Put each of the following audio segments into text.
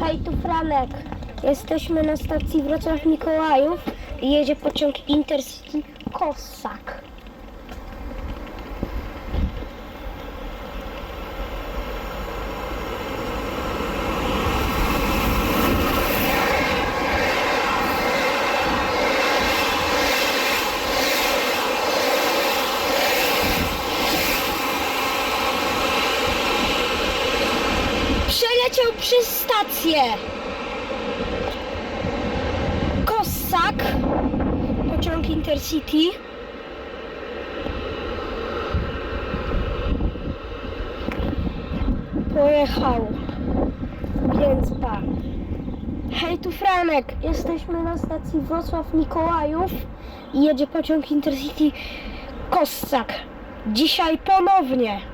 Hej, tu Franek. Jesteśmy na stacji Wrocław Mikołajów i jedzie pociąg Intercity Kossak. Przeleciał przez stację. Kossak, pociąg Intercity. Pojechał. Więc pa. Hej, tu Franek. Jesteśmy na stacji Wrocław Mikołajów i jedzie pociąg Intercity Kossak. Dzisiaj ponownie.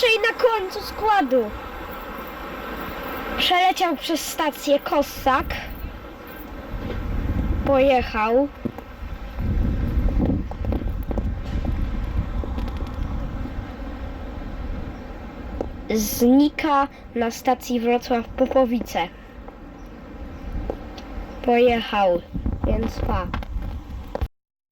Pierwszej na końcu składu. Przeleciał przez stację Kossak. Pojechał. Znika na stacji Wrocław Popowice pojechał, więc pa.